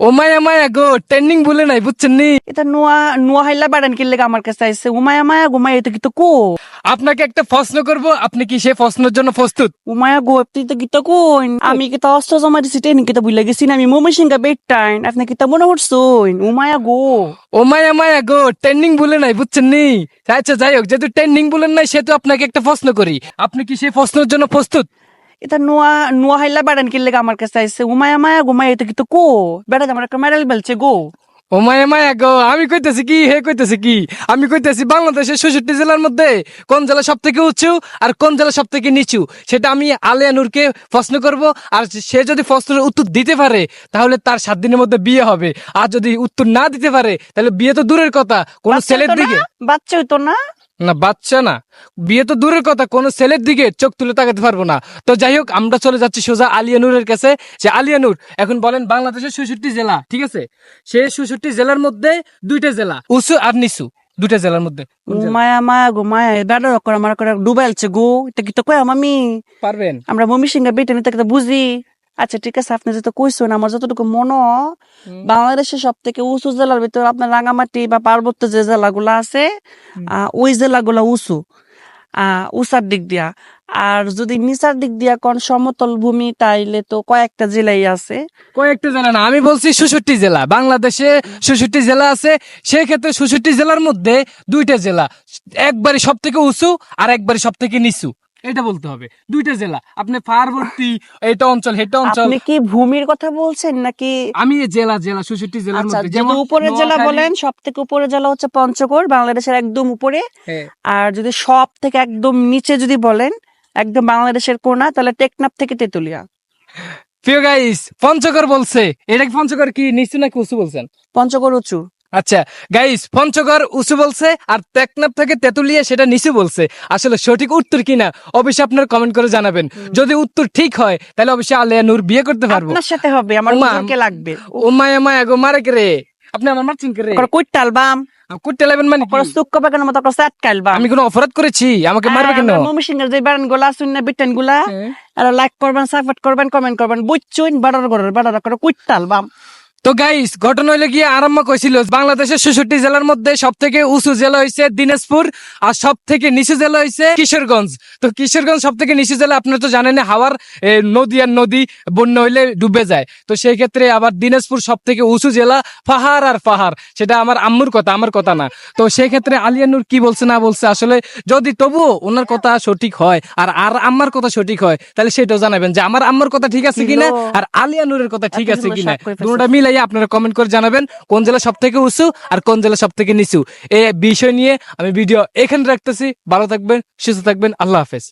ও মায়া মায়া গো trending বলে নাই বুঝছেন নি? এটা নোয়া নোয়া হাইলা বাড়ান কিনলে আমার কাছে উমায়া মায়া গুমাই এটা কি তো কো? আপনাকে একটা প্রশ্ন করব আপনি কি সেই প্রশ্নের জন্য প্রস্তুত? উমায়া গো তুই তো গীতা কইন? আমি কি তো অস্ত্র জমা দিছি টেন কি তো বুঝলে গেছি না? আমি মোমো সিংহা বেট টাইন আপনি কি তা মনে করছইন উমায়া গো। ও মায়া মায়া গো ট্রেন্ডিং বলে নাই বুঝছেন নি? আচ্ছা যাই হোক যেহেতু ট্রেন্ডিং বলেন নাই সেহেতু আপনাকে একটা প্রশ্ন করি। আপনি কি সেই প্রশ্নের জন্য প্রস্তুত? এটা নোয়া নোয়া হাইলা বাড়ান কিনলে আমার কাছে আইসে উমায়া মায়া গুমাই এটা কি তো কো? বেড়া আমার একটা মেডাল বেলছে গো। ও মায়া মায়া গো আমি কইতেছি কি হে কইতেছি কি? আমি কইতেছি বাংলাদেশের ষষট্টি জেলার মধ্যে কোন জেলা সব থেকে উঁচু আর কোন জেলা সব থেকে নিচু? সেটা আমি আলিয়া নূরকে প্রশ্ন করব। আর সে যদি প্রশ্নের উত্তর দিতে পারে তাহলে তার সাত দিনের মধ্যে বিয়ে হবে। আর যদি উত্তর না দিতে পারে তাহলে বিয়ে তো দূরের কথা। কোন ছেলের দিকে? বাচ্চা হইতো না? না বাচ্চা না। বিয়ে তো দূরের কথা কোন ছেলের দিকে চোখ তুলে তাকাতে পারব না। তো যাই হোক আমরা চলে যাচ্ছি সোজা আলিয়ানুরের কাছে। যে আলিয়ানুর এখন বলেন বাংলাদেশের ষষট্টি জেলা ঠিক আছে? সে ষষট্টি জেলার মধ্যে দুইটা জেলা উঁচু আর নিচু দুইটা জেলার মধ্যে। মায়া মায়া গো মায়া বেড়া রকর আমার করে ডুবাইলছে গো এটা কি তো কয় আমি পারবেন। আমরা মমি সিংহা বেটে নিতে বুঝি। আচ্ছা ঠিক আছে আপনি যেটা কইছেন আমার যতটুকু মনে বাংলাদেশের সব থেকে উঁচু জেলার ভিতরে আপনার রাঙামাটি বা পার্বত্য যে জেলাগুলো আছে ওই জেলাগুলো উঁচু উঁচার দিক দিয়া। আর যদি নিচার দিক দিয়া কোন সমতল ভূমি তাইলে তো কয়েকটা জেলাই আছে। কয়েকটা জেলা না আমি বলছি ষষট্টি জেলা। বাংলাদেশে ষষট্টি জেলা আছে সেই ক্ষেত্রে ষষট্টি জেলার মধ্যে দুইটা জেলা একবারে সব থেকে উঁচু আর একবারে সব থেকে নিচু। এটা বলতে হবে। দুইটা জেলা আপনি পার্বতী এটা অঞ্চল হেটা অঞ্চল। আপনি কি ভূমির কথা বলছেন নাকি? আমি জেলা জেলা ষষট্টি জেলার আচ্ছা মধ্যে। যেমন উপরের জেলা বলেন সব থেকে উপরের জেলা হচ্ছে পঞ্চগড় বাংলাদেশের একদম উপরে। হ্যাঁ। আর যদি সব থেকে একদম নিচে যদি বলেন একদম বাংলাদেশের কোনা তাহলে টেকনাফ থেকে তেতুলিয়া। প্রিয় গাইস পঞ্চগড় বলছে। এটা কি পঞ্চগড় কি নিচু নাকি উঁচু বলছেন? পঞ্চগড় উঁচু। আচ্ছা গাইস পঞ্চগড় উঁচু বলছে আর টেকনাফ থেকে তেতুলিয়া সেটা নিচু বলছে। আসলে সঠিক উত্তর কিনা অবশ্যই আপনার কমেন্ট করে জানাবেন। যদি উত্তর ঠিক হয় তাহলে অবশ্যই আলিয়া নূর বিয়ে করতে পারব। আপনার সাথে হবে আমার হুজুরকে লাগবে। ও মায়া মায়া গো মারে রে? আপনি আমার মারছেন রে? ওকর কুইট আলবাম লাগবেন মানে মতো কালবাম আমি কোনো অপরাধ করেছি? আমাকে মারবে কেন? যে বারানগুলা শুননা বিটেনগুলা হ্যাঁ। আর লাইক করবেন সাপোর্ট করবেন কমেন্ট করবেন বুঝছুন বাড়ার গড়ের বাড়ার করে কুইট আলবাম তো গাইস ঘটনা হইলে গিয়ে আরম্ভ কইছিল বাংলাদেশের ছেষট্টি জেলার মধ্যে সব থেকে উঁচু জেলা হয়েছে দিনাজপুর আর সব থেকে নিচু জেলা হয়েছে কিশোরগঞ্জ। তো কিশোরগঞ্জ সব থেকে নিচু জেলা আপনারা তো জানেন হাওয়ার নদী আর নদী বন্যা হইলে ডুবে যায়। তো সেই ক্ষেত্রে আবার দিনাজপুর সব থেকে উঁচু জেলা পাহাড় আর পাহাড়। সেটা আমার আম্মুর কথা আমার কথা না। তো সেই ক্ষেত্রে আলিয়ানুর কি বলছে না বলছে আসলে যদি তবুও ওনার কথা সঠিক হয় আর আর আম্মার কথা সঠিক হয় তাহলে সেটাও জানাবেন যে আমার আম্মার কথা ঠিক আছে কিনা। আর আলিয়ানুরের কথা ঠিক আছে কিনা। সব করে ফেলছে। আপনারা কমেন্ট করে জানাবেন কোন জেলা সব থেকে উঁচু আর কোন জেলা সব থেকে নিচু। এই বিষয় নিয়ে আমি ভিডিও এখানে রাখতেছি। ভালো থাকবেন, সুস্থ থাকবেন। আল্লাহ হাফেজ।